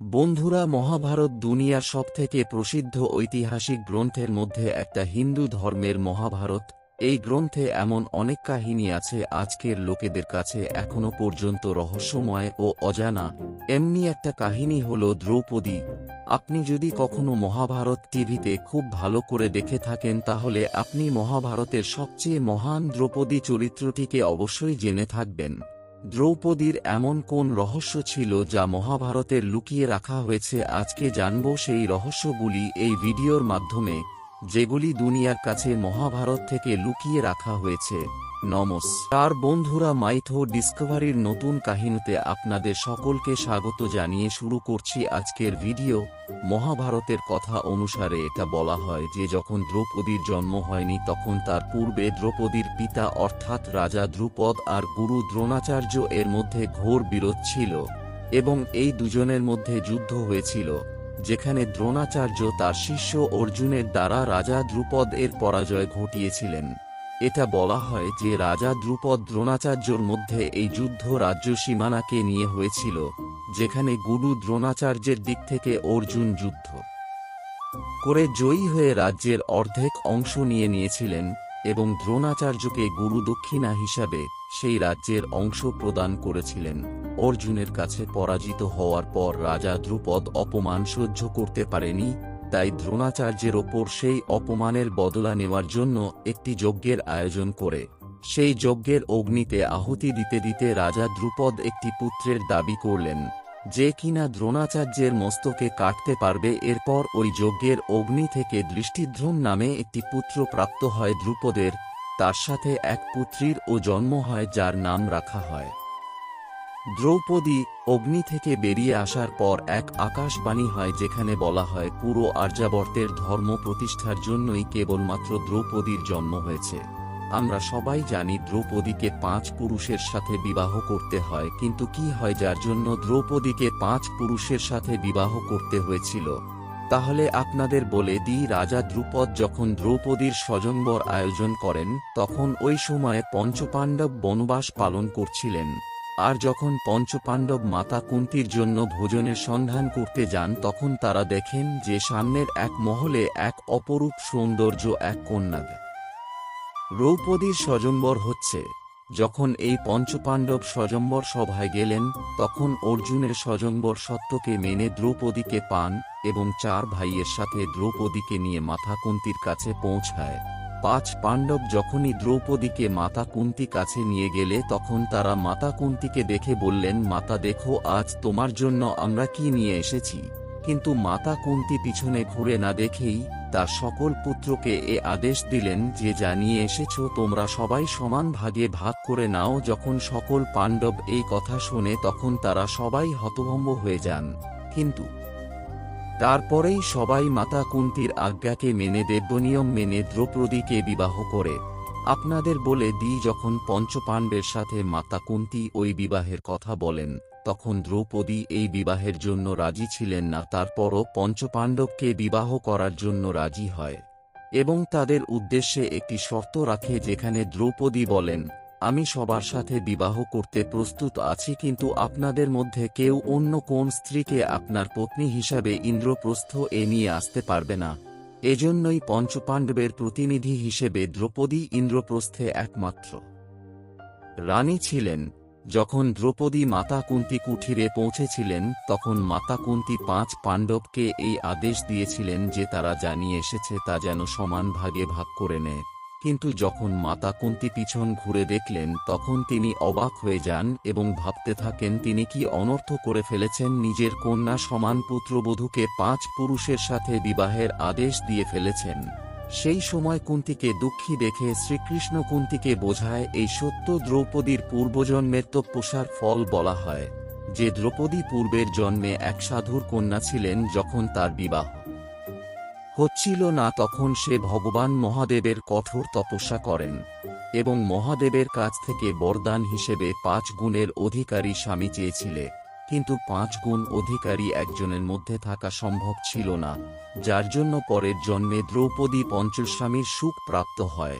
বন্ধুরা, মহাভারত দুনিয়ার সবথেকে প্রসিদ্ধ ঐতিহাসিক গ্রন্থের মধ্যে একটা হিন্দু ধর্মের মহাভারত। এই গ্রন্থে এমন অনেক কাহিনী আছে আজকের লোকেদের কাছে এখনও পর্যন্ত রহস্যময় ও অজানা। এমনি একটা কাহিনী হল দ্রৌপদী। আপনি যদি কখনো মহাভারত টিভিতে খুব ভালো করে দেখে থাকেন, তাহলে আপনি মহাভারতের সবচেয়ে মহান দ্রৌপদী চরিত্রটিকে অবশ্যই জেনে থাকবেন। দ্রৌপদীর এমন কোন রহস্য ছিল যা মহাভারতের লুকিয়ে রাখা হয়েছে আজকে জানব সেই রহস্যগুলি এই ভিডিওর মাধ্যমে। যেগুলি দুনিয়ার কাছে মহাভারত থেকে লুকিয়ে রাখা হয়েছে। নমস্কার বন্ধুরা, মাইথো ডিসকভারির নতুন কাহিনীতে আপনাদের সকলকে স্বাগত জানিয়ে শুরু করছি আজকের ভিডিও। মহাভারতের কথা অনুসারে এটা বলা হয় যে, যখন দ্রৌপদীর জন্ম হয়নি, তখন তার পূর্বে দ্রৌপদীর পিতা, অর্থাৎ রাজা দ্রুপদ আর গুরু দ্রোণাচার্য এর মধ্যে ঘোর বিরোধ ছিল এবং এই দুজনের মধ্যে যুদ্ধ হয়েছিল। যেখানে দ্রোণাচার্য তার শিষ্য অর্জুনের দ্বারা রাজা দ্রুপদ এর পরাজয় ঘটিয়েছিলেন। এটা বলা হয় যে রাজা দ্রুপদ দ্রোণাচার্যর মধ্যে এই যুদ্ধ রাজ্য সীমানাকে নিয়ে হয়েছিল, যেখানে গুরু দ্রোণাচার্যের দিক থেকে অর্জুন যুদ্ধ করে জয়ী হয়ে রাজ্যের অর্ধেক অংশ নিয়ে নিয়েছিলেন এবং দ্রোণাচার্যকে গুরু দক্ষিণা হিসাবে সেই রাজ্যের অংশ প্রদান করেছিলেন। অর্জুনের কাছে পরাজিত হওয়ার পর রাজা দ্রুপদ অপমান সহ্য করতে পারেনি, তাই দ্রোণাচার্যের ওপর সেই অপমানের বদলা নেওয়ার জন্য একটি যজ্ঞের আয়োজন করে। সেই যজ্ঞের অগ্নিতে আহুতি দিতে দিতে রাজা দ্রুপদ একটি পুত্রের দাবি করলেন, যে কিনা দ্রোণাচার্যের মস্তকে কাটতে পারবে, এরপর ওই যজ্ঞের অগ্নি থেকে দৃষ্টিধ্রুম নামে একটি পুত্র প্রাপ্ত হয় দ্রুপদের তার সাথে এক পুত্রীর ও জন্ম হয়, যার নাম রাখা হয়। দ্রৌপদী অগ্নি থেকে বেরিয়ে আসার পর এক আকাশবাণী হয়, যেখানে বলা হয়, পুরো আর্যাবর্তের ধর্ম প্রতিষ্ঠার জন্যই কেবলমাত্র দ্রৌপদীর জন্ম হয়েছে। আমরা সবাই জানি দ্রৌপদীকে পাঁচ পুরুষের সাথে বিবাহ করতে হয়, কিন্তু কি হয় যার জন্য দ্রৌপদীকে পাঁচ পুরুষের সাথে বিবাহ করতে হয়েছিল? তাহলে আপনাদের বলে দিই, রাজা দ্রুপদ যখন দ্রৌপদীর স্বজনবর আয়োজন করেন, তখন ওই সময়ে পঞ্চপাণ্ডব বনবাস পালন করছিলেন। আর যখন পঞ্চপাণ্ডব মাতা কুন্তির জন্য ভোজনের সন্ধান করতে যান, তখন তারা দেখেন যে সামনের এক মহলে এক অপরূপ সৌন্দর্য, এক কন্যা। দ্রৌপদীর স্বজম্বর হচ্ছে যখন এই পঞ্চপাণ্ডব স্বজম্বর সভায় গেলেন, তখন অর্জুনের স্বজম্বর সত্যকে মেনে দ্রৌপদীকে পান এবং চার ভাইয়ের সাথে দ্রৌপদীকে নিয়ে মাথা কুন্তির কাছে পৌঁছায়। পাঁচ পাণ্ডব যখনই দ্রৌপদীকে মাতা কুন্তি কাছে নিয়ে গেলে, তখন তারা মাতা কুন্তিকে দেখে বললেন, মাতা, দেখো, আজ তোমার জন্য আমরা কি নিয়ে এসেছি? কিন্তু মাতা কুন্তি পিছনে ঘুরে না দেখেই তার সকল পুত্রকে এ আদেশ দিলেন যে জানিয়ে এসেছ তোমরা সবাই সমান ভাগে ভাগ করে নাও যখন সকল পাণ্ডব এই কথা শোনে তখন তারা সবাই হতভম্ব হয়ে যান। কিন্তু তারপরেই সবাই মাতা কুন্তির আজ্ঞাকে মেনে দেব্যনিয়ম মেনে দ্রৌপদীকে বিবাহ করে। আপনাদের বলে দি যখন পঞ্চপাণ্ডবের সাথে মাতা কুন্তি ওই বিবাহের কথা বলেন। তখন দ্রৌপদী এই বিবাহের জন্য রাজি ছিলেন না, তারপরও পঞ্চপাণ্ডবকে বিবাহ করার জন্য রাজি হয় এবং তাদের উদ্দেশ্যে একটি শর্ত রাখে যেখানে দ্রৌপদী বলেন, আমি সবার সাথে বিবাহ করতে প্রস্তুত আছি, কিন্তু আপনাদের মধ্যে কেউ অন্য কোন স্ত্রীকে আপনার পত্নী হিসাবে ইন্দ্রপ্রস্থ এ নিয়ে আসতে পারবে না। এজন্যই পঞ্চপাণ্ডবের প্রতিনিধি হিসেবে দ্রৌপদী ইন্দ্রপ্রস্থে একমাত্র রানী ছিলেন। যখন দ্রৌপদী মাতা কুন্তি কুঠিরে পৌঁছেছিলেন, তখন মাতা কুন্তি পাঁচ পাণ্ডবকে এই আদেশ দিয়েছিলেন যে তারা জানিয়ে এসেছে তা যেন সমান ভাগে ভাগ করে নেয়। কিন্তু যখন মাতা কুন্তি পিছন ঘুরে দেখলেন, তখন তিনি অবাক হয়ে যান এবং ভাবতে থাকেন, তিনি কি অনর্থ করে ফেলেছেন নিজের কন্যা সমান পুত্রবধূকে পাঁচ পুরুষের সাথে বিবাহের আদেশ দিয়ে ফেলেছেন। সেই সময় কুন্তিকে দুঃখী দেখে শ্রীকৃষ্ণ কুন্তিকে বোঝায়, এই সত্য দ্রৌপদীর পূর্বজন্মের তপস্যার ফল বলা হয়। যে দ্রৌপদী পূর্বের জন্মে এক সাধুর কন্যা ছিলেন যখন তার বিবাহ হচ্ছিল না, তখন সে ভগবান মহাদেবের কঠোর তপস্যা করেন এবং মহাদেবের কাছ থেকে বরদান হিসেবে পাঁচ গুণের অধিকারী স্বামী চেয়েছিলে। কিন্তু পাঁচ গুণ অধিকারী একজনের মধ্যে থাকা সম্ভব ছিল না, যার জন্য পরের জন্মে দ্রৌপদী পঞ্চস্বামীর সুখ প্রাপ্ত হয়।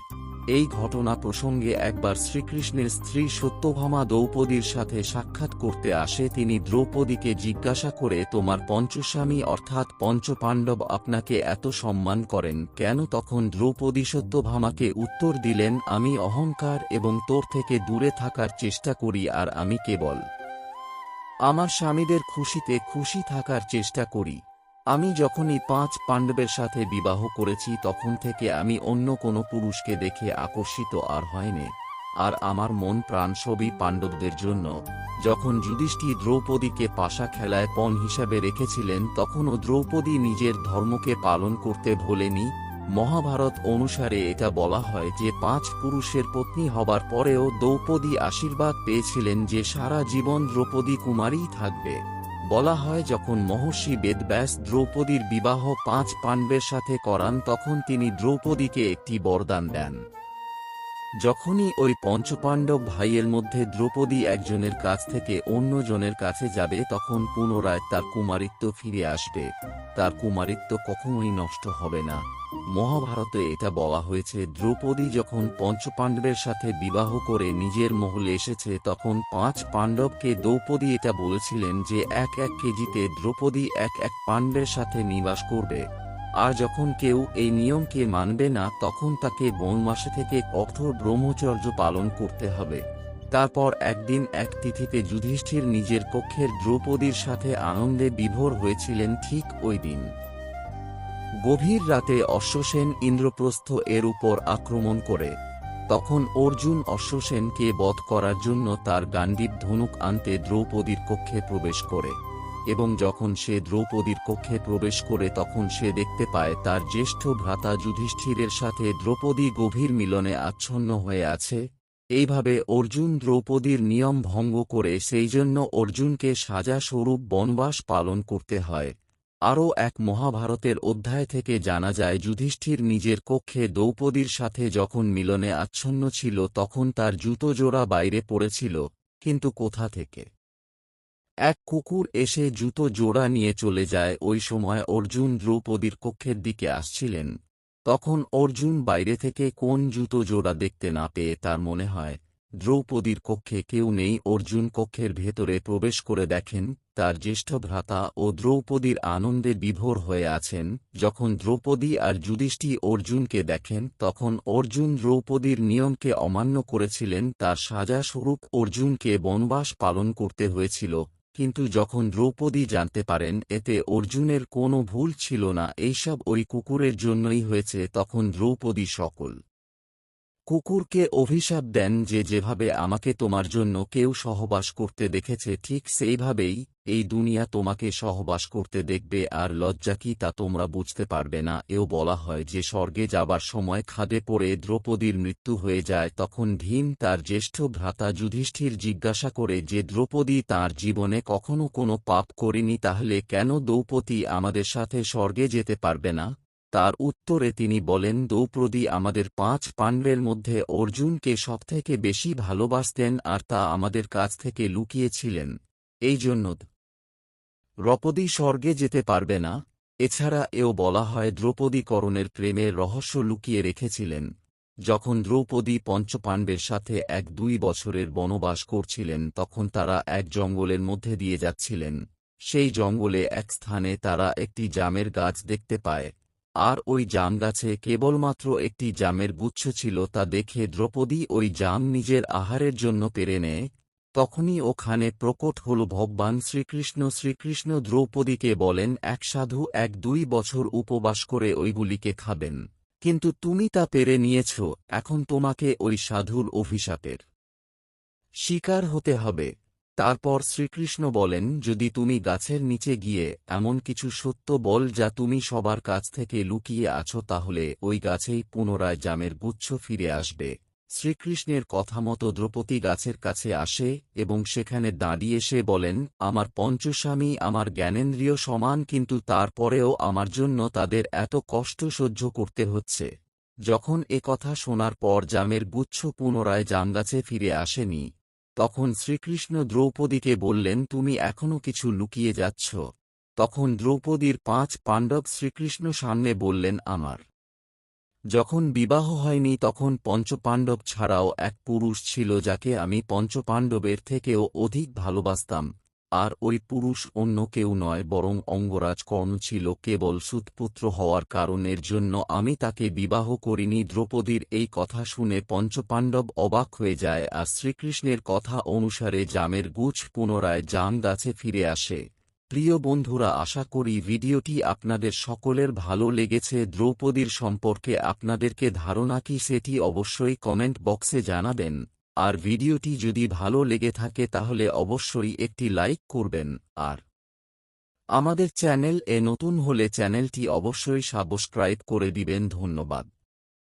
এই ঘটনা প্রসঙ্গে একবার শ্রীকৃষ্ণের স্ত্রী সত্যভামা দ্রৌপদীর সাথে সাক্ষাৎ করতে আসে তিনি দ্রৌপদীকে জিজ্ঞাসা করে, তোমার পঞ্চস্বামী অর্থাৎ পঞ্চপাণ্ডব আপনাকে এত সম্মান করেন কেন? তখন দ্রৌপদী সত্যভামাকে উত্তর দিলেন, আমি অহংকার এবং তোর থেকে দূরে থাকার চেষ্টা করি আর আমি কেবল আমার স্বামীদের খুশিতে খুশি থাকার চেষ্টা করি। আমি যখনই পাঁচ পাণ্ডবের সাথে বিবাহ করেছি তখন থেকে আমি অন্য কোনো পুরুষকে দেখে আকর্ষিত আর হয়নি। আর আমার মন প্রাণ সবই পাণ্ডবদের জন্য। যখন যুধিষ্ঠি দ্রৌপদীকে পাশা খেলায় পণ হিসাবে রেখেছিলেন তখনও দ্রৌপদী নিজের ধর্মকে পালন করতে ভোলেনি। মহাভারত অনুসারে এটা বলা হয় যে পাঁচ পুরুষের পত্নী হবার পরেও দ্রৌপদী আশীর্বাদ পেয়েছিলেন যে সারা জীবন দ্রৌপদী কুমারীই থাকবে। বলা হয় যখন মহর্ষি বেদব্যাস দ্রৌপদীর বিবাহ পাঁচ পাণ্ডবের সাথে করান, তখন তিনি দ্রৌপদীকে একটি বরদান দেন। যখনই ওই পঞ্চপাণ্ডব ভাইয়ের মধ্যে দ্রৌপদী একজনের কাছ থেকে অন্যজনের কাছে যাবে, তখন পুনরায় তার কুমারিত্ব ফিরে আসবে। তার কুমারিত্ব কখনোই নষ্ট হবে না। মহাভারতে এটা বলা হয়েছে, দ্রৌপদী যখন পঞ্চপাণ্ডবের সাথে বিবাহ করে নিজের মহলে এসেছে, তখন পাঁচ পাণ্ডবকে দ্রৌপদী এটা বলেছিলেন যে এক এক কেজিতে দ্রৌপদী এক এক পাণ্ডবের সাথে নিবাস করবে। আর যখন কেউ এই নিয়মকে মানবে না, তখন তাকে বনমাসে থেকে কঠোর ব্রহ্মচর্য পালন করতে হবে। তারপর একদিন এক তিথিতে যুধিষ্ঠির নিজের কক্ষের দ্রৌপদীর সাথে আনন্দে বিভোর হয়েছিলেন ঠিক ওই দিন। গভীর রাতে অশ্বসেন ইন্দ্রপ্রস্থ এর উপর আক্রমণ করে। তখন অর্জুন অশ্বসেনকে বধ করার জন্য তার গান্ডীব ধনুক আনতে দ্রৌপদীর কক্ষে প্রবেশ করে। এবং যখন সে দ্রৌপদীর কক্ষে প্রবেশ করে তখন সে দেখতে পায় তার জ্যেষ্ঠ ভ্রাতা যুধিষ্ঠিরের সাথে দ্রৌপদী গভীর মিলনে আচ্ছন্ন হয়ে আছে। এইভাবে অর্জুন দ্রৌপদীর নিয়ম ভঙ্গ করে সেই জন্য অর্জুনকে সাজা স্বরূপ বনবাস পালন করতে হয়। আরও এক মহাভারতের অধ্যায় থেকে জানা যায়, যুধিষ্ঠির নিজের কক্ষে দ্রৌপদীর সাথে যখন মিলনে আচ্ছন্ন ছিল তখন তার জুতো জোড়া বাইরে পড়েছিল, কিন্তু কোথা থেকে? এক কুকুর এসে জুতো জোড়া নিয়ে চলে যায়। ওই সময় অর্জুন দ্রৌপদীর কক্ষের দিকে আসছিলেন। তখন অর্জুন বাইরে থেকে কোন জুতো জোড়া দেখতে না পেয়ে তার মনে হয়, দ্রৌপদীর কক্ষে কেউ নেই। অর্জুন কক্ষের ভেতরে প্রবেশ করে দেখেন, তার জ্যেষ্ঠ ভ্রাতা ও দ্রৌপদীর আনন্দে বিভোর হয়ে আছেন। যখন দ্রৌপদী আর যুধিষ্ঠি অর্জুনকে দেখেন, তখন অর্জুন দ্রৌপদীর নিয়মকে অমান্য করেছিলেন। তার সাজা স্বরূপ অর্জুনকে বনবাস পালন করতে হয়েছিল। কিন্তু যখন দ্রৌপদী জানতে পারেন এতে অর্জুনের কোনো ভুল ছিল না, এইসব ওই কুকুরের জন্যই হয়েছে, তখন দ্রৌপদী সকল কুকুরকে অভিশাপ দেন যে যেভাবে আমাকে তোমার জন্য কেউ সহবাস করতে দেখেছে, ঠিক সেইভাবেই এই দুনিয়া তোমাকে সহবাস করতে দেখবে, আর লজ্জা কি তা তোমরা বুঝতে পারবে না। এও বলা হয়, যে স্বর্গে যাবার সময় খাদে পড়ে দ্রৌপদীর মৃত্যু হয়ে যায়, তখন ভীম তার জ্যেষ্ঠ ভ্রাতা যুধিষ্ঠির জিজ্ঞাসা করে, যে দ্রৌপদী তার জীবনে কখনো কোনো পাপ করেনি, তাহলে কেন দ্রৌপদী আমাদের সাথে স্বর্গে যেতে পারবে না? তার উত্তরে তিনি বলেন, দ্রৌপদী আমাদের পাঁচ পাণ্ডের মধ্যে অর্জুনকে সবথেকে বেশি ভালোবাসতেন আর তা আমাদের কাছ থেকে লুকিয়েছিলেন। এই জন্য দ্রৌপদী স্বর্গে যেতে পারবে না। এছাড়া এও বলা হয় দ্রৌপদী করণের প্রেমের রহস্য লুকিয়ে রেখেছিলেন। যখন দ্রৌপদী পঞ্চপাণ্ডবের সাথে এক দুই বছরের বনবাস করছিলেন, তখন তারা এক জঙ্গলের মধ্যে দিয়ে যাচ্ছিলেন। সেই জঙ্গলে এক স্থানে তারা একটি জামের গাছ দেখতে পায়। আর ওই জাম গাছে কেবলমাত্র একটি জামের গুচ্ছ ছিল তা দেখে দ্রৌপদী ওই জাম নিজের আহারের জন্য পেরে নেয়। তখনই ওখানে প্রকট হল ভগবান শ্রীকৃষ্ণ। শ্রীকৃষ্ণ দ্রৌপদীকে বলেন, এক সাধু এক দুই বছর উপবাস করে ওইগুলিকে খাবেন। কিন্তু তুমি তা পেরে নিয়েছ, এখন তোমাকে ওই সাধুর অভিশাপের শিকার হতে হবে। তারপর শ্রীকৃষ্ণ বলেন, যদি তুমি গাছের নিচে গিয়ে এমন কিছু সত্য বল যা তুমি সবার কাছ থেকে লুকিয়ে আছো, তাহলে ওই গাছেই পুনরায় জামের গুচ্ছ ফিরে আসবে। শ্রীকৃষ্ণের কথা মতো দ্রৌপদী গাছের কাছে আসে এবং সেখানে দাঁড়িয়ে সে বলেন, আমার পঞ্চস্বামী আমার জ্ঞানেন্দ্রিয় সমান, কিন্তু তারপরেও আমার জন্য তাদের এত কষ্ট সহ্য করতে হচ্ছে। যখন এ কথা শোনার পর জামের গুচ্ছ পুনরায় জামগাছে ফিরে আসেনি। তখন শ্রীকৃষ্ণ দ্রৌপদীকে বললেন, তুমি এখনও কিছু লুকিয়ে যাচ্ছ? তখন দ্রৌপদীর পাঁচ পাণ্ডব শ্রীকৃষ্ণ সামনে বললেন, আমার। যখন বিবাহ হয়নি, তখন পঞ্চপাণ্ডব ছাড়াও এক পুরুষ ছিল যাকে আমি পঞ্চপাণ্ডবের থেকেও অধিক ভালোবাসতাম। আর ওই পুরুষ অন্য কেউ নয়, বরং অঙ্গরাজ কর্ণ ছিল কেবল সুতপুত্র হওয়ার কারণের জন্য আমি তাকে বিবাহ করিনি। দ্রৌপদীর এই কথা শুনে পঞ্চপাণ্ডব অবাক হয়ে যায় আর শ্রীকৃষ্ণের কথা অনুসারে জামের গুছ পুনরায় জাম গাছে ফিরে আসে। প্রিয় বন্ধুরা, আশা করি ভিডিওটি আপনাদের সকলের ভালো লেগেছে। দ্রৌপদীর সম্পর্কে আপনাদেরকে ধারণা কি সেটি অবশ্যই কমেন্ট বক্সে জানাবেন। আর ভিডিওটি যদি ভালো লেগে থাকে তাহলে অবশ্যই একটি লাইক করবেন। আর আমাদের চ্যানেল এ নতুন হলে চ্যানেলটি অবশ্যই সাবস্ক্রাইব করে দিবেন। ধন্যবাদ।